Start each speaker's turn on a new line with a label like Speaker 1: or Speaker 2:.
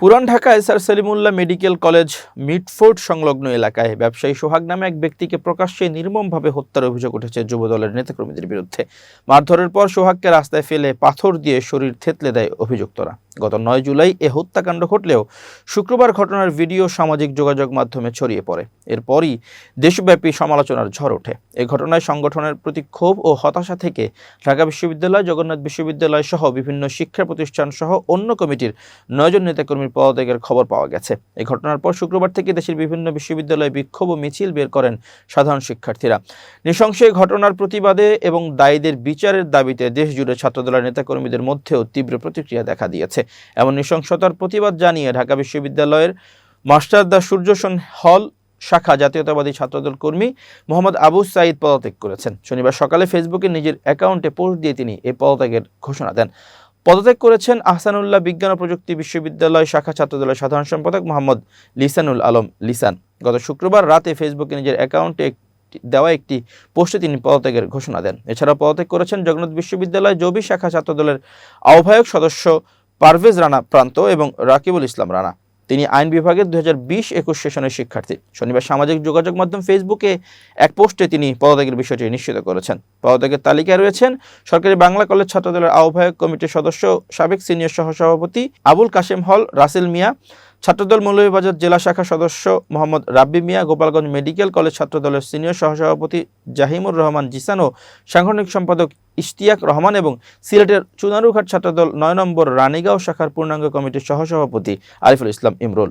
Speaker 1: পুরান ঢাকায় sir Salimullah medical college Mitford সংলগ্ন এলাকায় ব্যবসায়ী সোহাগ নামে এক ব্যক্তিকে প্রকাশ্যে নির্মমভাবে হত্যার অভিযোগ উঠেছে যুবদলের নেতাকর্মীদের বিরুদ্ধে। মারধরের পর সোহাগকে রাস্তায় ফেলে পাথর দিয়ে শরীর থেতলে দেয় অভিযুক্তরা। গত নয় জুলাই এ হত্যাকাণ্ড ঘটলেও শুক্রবার ঘটনার ভিডিও সামাজিক যোগাযোগ মাধ্যমে ছড়িয়ে পড়ে। এরপরই দেশব্যাপী সমালোচনার ঝড় ওঠে। এ ঘটনায় সংগঠনের প্রতি ক্ষোভ ও হতাশা থেকে ঢাকা বিশ্ববিদ্যালয়, জগন্নাথ বিশ্ববিদ্যালয় সহ বিভিন্ন শিক্ষা প্রতিষ্ঠান সহ অন্য কমিটির নয়জন নেতাকর্মীর পদত্যাগের খবর পাওয়া গেছে। এ ঘটনার পর শুক্রবার থেকে দেশের বিভিন্ন বিশ্ববিদ্যালয়ে বিক্ষোভ ও মিছিল বের করেন সাধারণ শিক্ষার্থীরা। নৃশংস ঘটনার প্রতিবাদে এবং দায়ীদের বিচারের দাবিতে দেশ জুড়ে ছাত্রদলের নেতাকর্মীদের মধ্যেও তীব্র প্রতিক্রিয়া দেখা দিয়েছে। এমন নৃশংসতার প্রতিবাদ জানিয়ে ঢাকা বিশ্ববিদ্যালয়ের মাস্টারদা সূর্যসেন হল শাখা জাতীয়তাবাদী ছাত্রদল কর্মী মোহাম্মদ আবু সাইদ পদত্যাগ করেছেন। শনিবার সকালে ফেসবুকে নিজের অ্যাকাউন্টে পোস্ট দিয়ে তিনি এই পদত্যাগের ঘোষণা দেন। পদত্যাগ করেছেন আহসানুল্লাহ বিজ্ঞান ও প্রযুক্তি বিশ্ববিদ্যালয় শাখা ছাত্রদলের সাধারণ সম্পাদক মোহাম্মদ লিসানুল আলম লিসান। গত শুক্রবার রাতে ফেসবুকে নিজের অ্যাকাউন্টে দেওয়া একটি পোস্টে তিনি পদত্যাগের ঘোষণা দেন। এছাড়া পদত্যাগ করেছেন জগন্নাথ বিশ্ববিদ্যালয় জবি শাখা ছাত্রদলের আহ্বায়ক সদস্য পারভেজ রানা প্রান্ত এবং রাকিবুল ইসলাম রানা। তিনি আইন বিভাগের দু হাজার বিশ একুশ সেশনের শিক্ষার্থী। শনিবার সামাজিক যোগাযোগ মাধ্যম ফেসবুকে এক পোস্টে তিনি পদত্যাগের বিষয়টি নিশ্চিত করেছেন। পদত্যাগের তালিকায় রয়েছেন সরকারি বাংলা কলেজ ছাত্রদলের আহ্বায়ক কমিটির সদস্য, সাবেক সিনিয়র সহসভাপতি আবুল কাশেম হল, রাসেল মিয়া ছাত্রদল মৌলভীবাজার জেলা শাখা সদস্য মোহাম্মদ রাব্বি মিয়া, গোপালগঞ্জ মেডিকেল কলেজ ছাত্রদলের সিনিয়র সহসভাপতি জাহিমুর রহমান জিসান ও সাংগঠনিক সম্পাদক ইশতিয়াক রহমান এবং সিলেটের চুনারুঘাট ছাত্রদল নয় নম্বর রানীগাঁও শাখার পূর্ণাঙ্গ কমিটির সহসভাপতি আরিফুল ইসলাম ইমরুল।